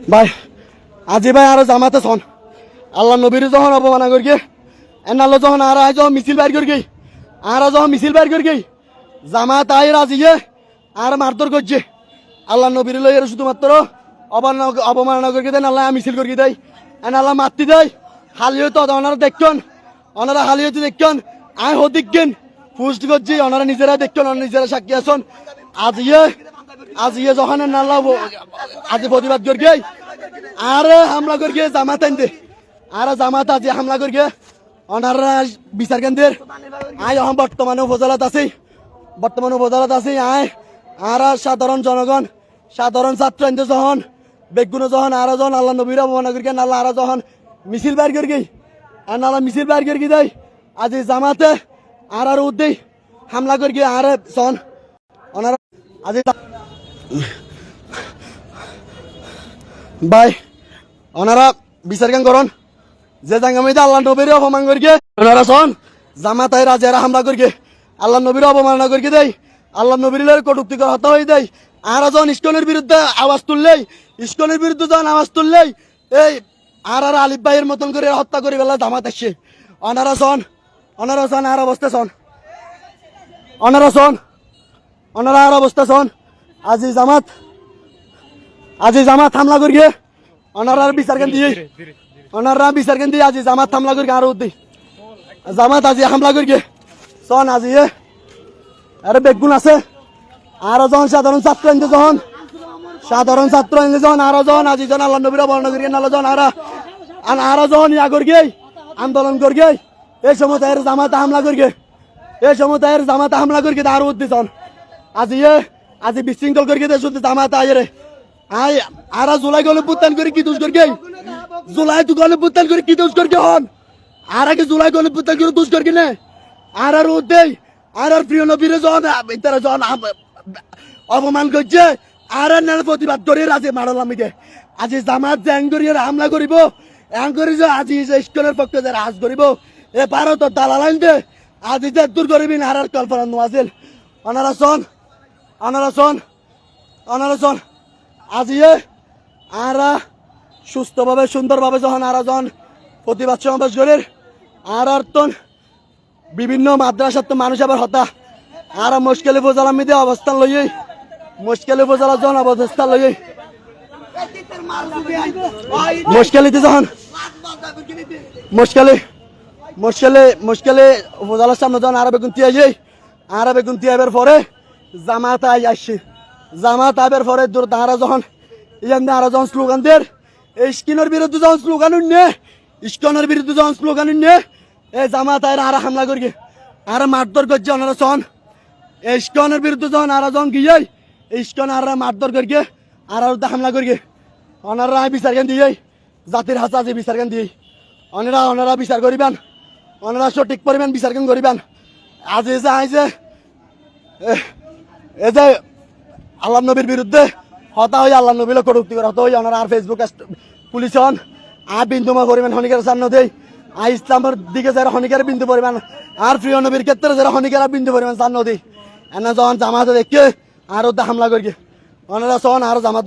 ভাই, আজি ভাই আরও জামাতে ছন আল্লাহ নবীর যখন অপমানা করি এনালো যখন আর আয় যখন মিছিল বাইর করি আর যখন মিছিল বাইর করি জামাত আই রাজিয়ে আর মারধর করছে আল্লাহ নবীর লই এর শুধুমাত্র অবমাননা করি দেন আল্লাহ মিছিল করি দেয় এন মাতি দেয় হালিও তো ওনারা দেখছেন ওনারা হালিও তো দেখছেন আয় হদিকেন পুষ্ট করছি ওনারা নিজেরা দেখছেন ওনারা নিজেরা সাক্ষী আছেন। আজিয়ে আজিয়ে যখন আল্লাহ আজি প্রতিবাদ করি আর হামলা করি জামাত আনতে। আর জামাত আজি হামলা করি ওনারা বিচার কেন্দ্রের। আয় এখন বর্তমানে উপজেলাত আছে। বর্তমানে উপজেলাত আছে আয় আর সাধারণ জনগণ, সাধারণ ছাত্র আনতে যখন, বেগুন যখন, আর যখন, আল্লাহ নবীর অবমাননা করি আল্লাহ আর যখন মিছিল বাইর করি আর আল্লাহ মিছিল বাইর করি দেয় আজি জামাতে আর আর উদ্দেই হামলা করি আর সন ওনারা আজি ভাই ওনারা বিচার কেন করন? যে জাঙ্গামিতে আল্লাহ নবীর অপমান করি ওনারা শোন জামাতাই রাজারা হামলা করি আল্লাহ নবীর অবমাননা করি দেই। আল্লাহ নবীর কটুক্তি হত্যা হয়ে দেয় আর যখন ইস্কনের বিরুদ্ধে আওয়াজ তুললেই, ইস্কনের বিরুদ্ধে যখন আওয়াজ তুললেই, এই আর আর আলিফ ভাইয়ের মতন করে হত্যা করি বেলা জামাত আসছে ওনারা শোন ওনারা শোন, আর অবস্থা শোন। ওনারা শোন ওনারা আর অবস্থা শোন। আজি জামাত আজি জামাত হামলা করি ওনারা বিচার কেন দিয়ে ওনারা বিচার কেন দিয়ে আজি জামাত হামলা করি আর উদ্দি জামাত আজি হামলা করি শোন আজি আরে বেগুন আছে। আরও যখন সাধারণ ছাত্র আনতে যখন সাধারণ ছাত্র আনতে যখন আরও যখন আজি জন আল্লাহ নবীরা বর্ণ করি নালো যখন আরা আর যখন ইয়া করি আন্দোলন করি এই সময় তাই জামাতে হামলা করি এই সময় তাই জামাতে হামলা করি আর উদ্দি শোন আজি এ। আজি বিশৃঙ্খল করি দে শুধু জামাতে আয় রে আয় আরা জুলাই গলে বুতান করে কি দোষ করি জুলাই তু গলে বুতান করে কি দোষ করি হন? আর আগে জুলাই গলে বুতান করে দোষ করি না? আর আর দেই আর আর প্রিয় নবীরে যখন তারা যখন অপমান করছে আর আর নানা প্রতিবাদ করে রাজে মারলাম ইকে আজি জামাত যে অ্যাঙ্গরিয়ার হামলা করিব অ্যাঙ্গরি যে আজি স্কুলের পক্ষে যে রাজ করিব এ ভারত দালাল আনতে আজি যে দূর করিবি আর আর কল্পনা নোয়াছিল অনারা শোন অনারা আজিয়ে আরা সুস্থভাবে সুন্দরভাবে যখন আরা যখন প্রতিবাদ সমাবেশ করে আর আর তন বিভিন্ন মাদ্রাসার তো মানুষ আবার হতা আর মুশকিল উপজেলা মিদে অবস্থান লইই মুশকিল উপজেলা যখন অবস্থান লইই মুশকিলিতে যখন মুশকিলে মুশকিলে মুশকিলে উপজেলার সামনে যখন আরবে গুনতি আই আরবে গুনতি আইবার পরে জামাত আই আসছে। জামাত আইবার পরে দূর তাহারা যখন ইয়ান আরও যখন স্লোগান দের স্কিনের বিরুদ্ধে যখন স্লোগান উন্নে স্কিনের বিরুদ্ধে যখন স্লোগান উন্নে এই জামাত আইরা আর হামলা করি আর মারধর করছে ওনারা শোন এই স্কনের বিরুদ্ধে যখন আর যখন গিয়ে, এই স্কন আর মারধর করি আর হামলা করি ওনারা বিচার কেন দিয়ে জাতির হাসা আছে বিচার কেন দিয়ে ওনারা ওনারা বিচার করিবেন। ওনারা সঠিক পরিমাণ বিচার কেন করিবেন? আজ যে আই যে এ- এই যে আল্লাহ নবীর বিরুদ্ধে হতা হয়ে আল্লাহ নবীর কটুক্তি করে, হতা হয়ে ওনারা আর ফেসবুক পুলিশ হন, আর বিন্দুমা পরিমাণ হনিকার সামনে দেই, আর ইসলামের দিকে যারা হনিকার বিন্দু পরিমাণ, আর প্রিয় নবীর ক্ষেত্রে যারা হনিকার বিন্দু পরিমাণ সামনে দেই, এনে যখন জামাতে দেখে আর ওদের হামলা করি ওনারা সন আর জামাত